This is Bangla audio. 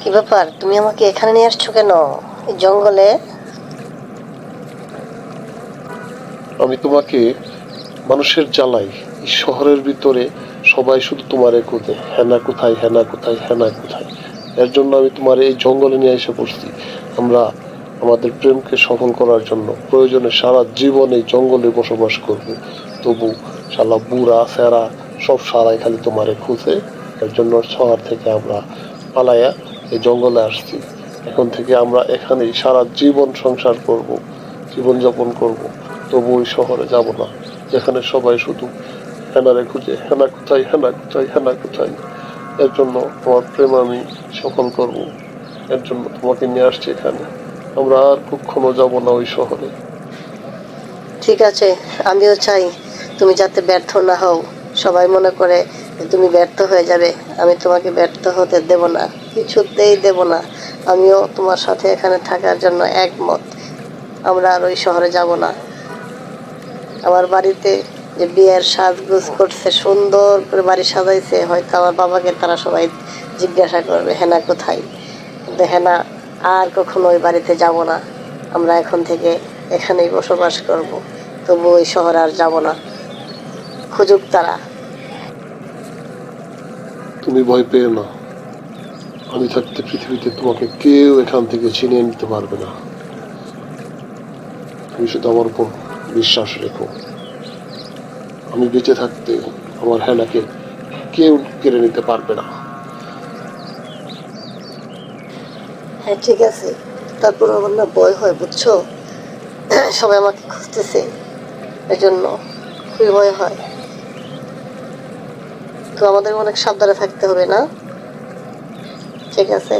কি ব্যাপার? তুমি আমাকে এখানে নিয়ে আসছো কেন? এই জঙ্গলে? আমি তোমাকে মানুষের জ্বালাই। এই শহরের ভিতরে সবাই শুধু তোমারে খুঁজে। হেনা কোথায় হেনা কোথায় হেনা কোথায়? এর জন্য আমি তোমার এই জঙ্গলে নিয়ে এসে পড়ছি। আমরা আমাদের প্রেমকে সফল করার জন্য প্রয়োজনে সারা জীবন এই জঙ্গলে বসবাস করব। তবু সালা বুড়া ফেরা সব সারাই খালি তোমারে খুঁজে। এর জন্য শহর থেকে আমরা পালাইয়া এই জঙ্গলে আসছি। এখন থেকে আমরা এখানেই সারা জীবন সংসার করব জীবনযাপন করব। তবু ওই শহরে যাব না, যেখানে সবাই শুধু হেনারে খুঁজে, হেনা কোথায় হেনা কোথায় হেনা কোথায়। এর জন্য তোমার প্রেম আমি সফল করব। এর জন্য তোমাকে নিয়ে আসছি এখানে। আমরা আর কখনো যাব না ওই শহরে। ঠিক আছে, আমিও চাই তুমি যাতে ব্যর্থ না হও। সবাই মনে করে তুমি ব্যর্থ হয়ে যাবে, আমি তোমাকে ব্যর্থ হতে দেব না, কিছুতেই দেব না। আমিও তোমার সাথে এখানে থাকার জন্য একমত। আমরা আর ওই শহরে যাব না। আমার বাড়িতে যে বিয়ের সাজগুজ করছে, সুন্দর করে বাড়ি সাজাইছে, হয়তো আমার বাবাকে তারা সবাই জিজ্ঞাসা করবে, হেনা কোথায়? কিন্তু হেনা আর কখনো ওই বাড়িতে যাব না। আমরা এখন থেকে এখানেই বসবাস করব তবু ওই শহরে আর যাব না। খুঁজুক তারা। তুমি ভয় পেও না। আমি থাকতে পৃথিবীতে তোমাকে কেউ এখান থেকে ছিনিয়ে নিতে পারবে না। তুমি শুধু আমার উপর বিশ্বাস রেখো। আমি বেঁচে থাকতে আমার হেনাকে কেউ কেড়ে নিতে পারবে না। হ্যাঁ ঠিক আছে। তারপর আমার না ভয় হয়, বুঝছ? সবাই আমাকে খুঁজতেছে। এই জন্য খুবই ভয় হয়। তো আমাদের অনেক সাবধানে থাকতে হবে না? ঠিক আছে।